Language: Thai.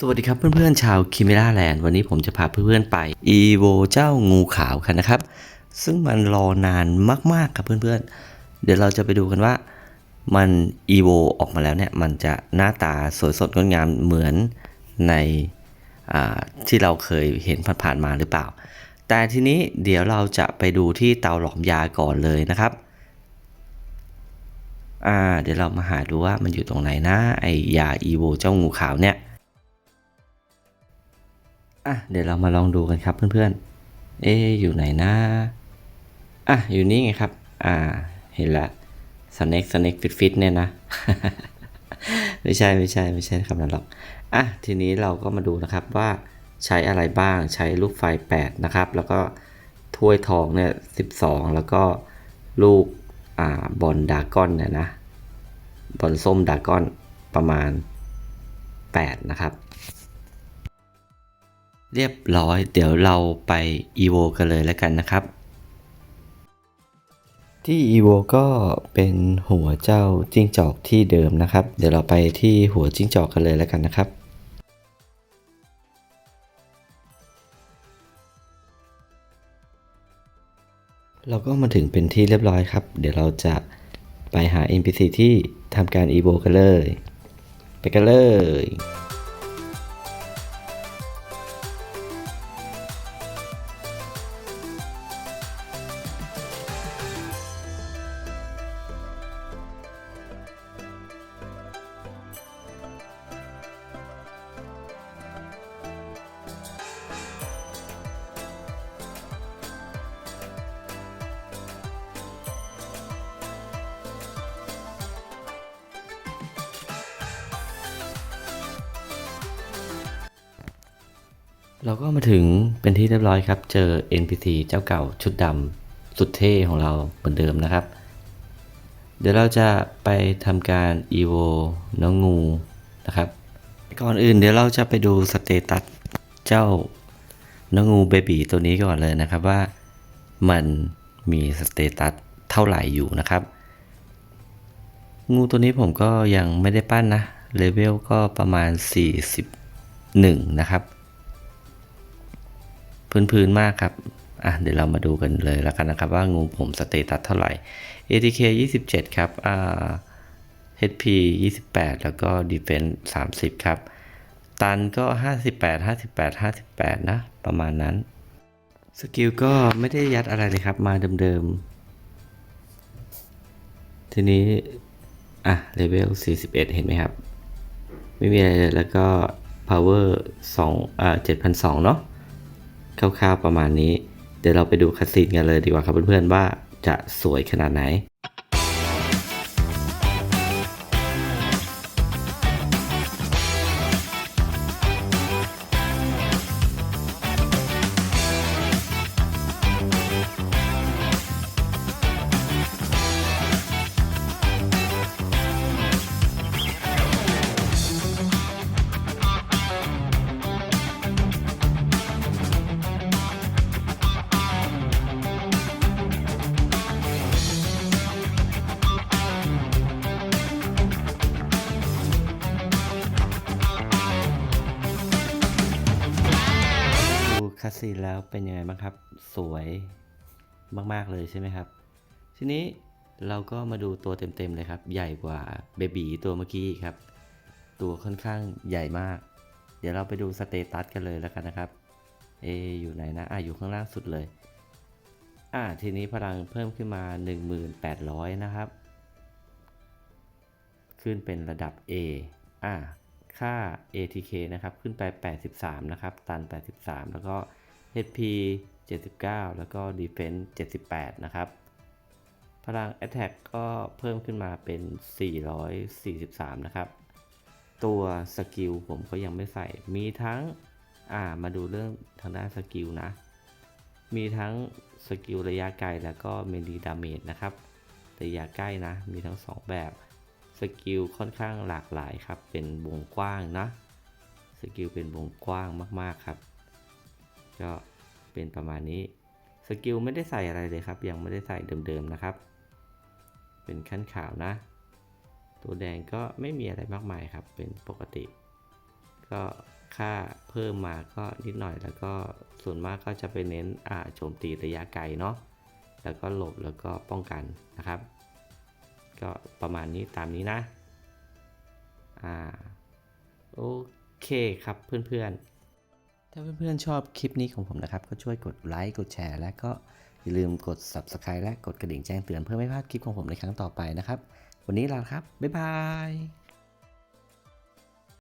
สวัสดีครับเพื่อนๆชาวคิมิล่าแลนด์วันนี้ผมจะพาเพื่อนๆไปอีโวเจ้างูขาวกันนะครับ ซึ่งมันรอนานมากๆครับเพื่อนๆ เดี๋ยวเราจะไปดูกันว่ามันอีโวออกมาแล้วเนี่ย มันจะหน้าตาสวยสดงดงามเหมือนในที่เราเคยเห็นผ่านๆมาหรือเปล่า แต่ทีนี้เดี๋ยวเราจะไปดูที่เตาหลอมยาก่อนเลยนะครับอ่าเดี๋ยวเรามาหาดูว่ามันอยู่ตรงไหนนะไอยาอีโวเจ้างูขาวเนี่ย อะเดี๋ยวเรามาลองดูกันครับเพื่อนๆ เอ๊อยู่ไหนนะอะอยู่นี่ไงครับ อ่า เห็นละสเน็กสเน็กฟิตฟิตเนี่ยนะ ไม่ใช่ไม่ใช่ไม่ใช่คำนั้นหรอก อะทีนี้เราก็มาดูนะครับว่าใช้อะไรบ้างใช้ลูกไฟ 8 นะครับ แล้วก็ถ้วยทองเนี่ย12 แล้วก็ลูกอ่าบอลดากอนเนี่ยนะบอลส้มดากอนประมาณ 8 นะครับ เรียบร้อย เดี๋ยวเราไป EVO กันเลยแล้วกันนะครับ ที่ EVO ก็เป็นหัวเจ้าจิ้งจอกที่เดิมนะครับ เดี๋ยวเราไปที่หัวจิ้งจอกกันเลยแล้วกันนะครับเราก็มาถึงเป็นที่เรียบร้อยครับ เดี๋ยวเราจะไปหา NPC ที่ทำการ EVO กันเลย ไปกันเลย เราก็มาถึงเป็นที่เรียบร้อยครับ เจอ NPC เจ้าเก่าชุดดำสุดเท่ของเราเหมือนเดิมนะครับ เดี๋ยวเราจะไปทำการ EVO น้องงูนะครับ ก่อนอื่นเดี๋ยวเราจะไปดูสเตตัสเจ้าน้องงูเบบีตัวนี้ก่อนเลยนะครับว่ามันมีสเตตัสเท่าไหร่อยู่นะครับ งูตัวนี้ผมก็ยังไม่ได้ปั้นนะเลเวลก็ประมาณ 41 นะครับ พื้นๆมากครับอะเดี๋ยวเรามาดูกันเลยแล้วกันนะครับว่างูผมสเตตัสเท่าไหร่ ATK 27 ครับอ่า HP 28 แล้วก็ Defense 30 ครับ ตันก็ 58 58 58 นะ ประมาณนั้น สกิลก็ไม่ได้ยัดอะไรเลยครับ มาเดิมๆ ทีนี้ อะเลเวล41 เห็นไหมครับ ไม่มีอะไรเลยแล้วก็ power 2อ่า7,200เนาะ คร่าวๆประมาณนี้ เดี๋ยวเราไปดูคัสซีนกันเลยดีกว่าครับเพื่อนๆว่าจะสวยขนาดไหน คัสซีนแล้วเป็นยังไงบ้างครับ สวยมาก ๆ เลยใช่ไหมครับ ทีนี้เราก็มาดูตัวเต็ม ๆ เลยครับ ใหญ่กว่าเบบีตัวเมื่อกี้ครับ ตัวค่อนข้างใหญ่มาก เดี๋ยวเราไปดูสเตตัสกันเลยแล้วกันนะครับเออยู่ไหนนะ อะอยู่ข้างล่างสุดเลย อะทีนี้พลังเพิ่มขึ้นมา 1800 นะครับ ขึ้นเป็นระดับ A อะ ค่า ATK นะครับ ขึ้นไป 83 นะครับ ตัน 83 แล้วก็ HP 79 แล้วก็ Defense 78 นะครับ พลัง Attack ก็เพิ่มขึ้นมาเป็น 443 นะครับ ตัวสกิลผมก็ยังไม่ใส่ มีทั้ง อ่า มาดูเรื่องทางด้านสกิลนะ มีทั้งสกิลระยะไกลแล้วก็เมลีดาเมจนะครับ ระยะใกล้นะ มีทั้ง 2 แบบ สกิลค่อนข้างหลากหลายครับ เป็นวงกว้างนะ สกิลเป็นวงกว้างมากๆครับ ก็เป็นประมาณนี้ สกิลไม่ได้ใส่อะไรเลยครับ ยังไม่ได้ใส่เดิมๆนะครับ เป็นขั้นขาวนะ ตัวแดงก็ไม่มีอะไรมากมายครับ เป็นปกติ ก็ค่าเพิ่มมาก็นิดหน่อยแล้วก็ส่วนมากก็จะไปเน้นอ่าโจมตีระยะไกลเนาะ แล้วก็หลบแล้วก็ป้องกันนะครับ ก็ประมาณนี้ตามนี้นะอ่าโอเคครับเพื่อนๆ ถ้าเพื่อนๆชอบคลิปนี้ของผมนะครับ ก็ช่วยกดไลค์กดแชร์และก็อย่าลืมกด Subscribe และกดกระดิ่งแจ้งเตือนเพื่อไม่พลาดคลิปของผมในครั้งต่อไปนะครับ วันนี้ลาครับ บ๊ายบาย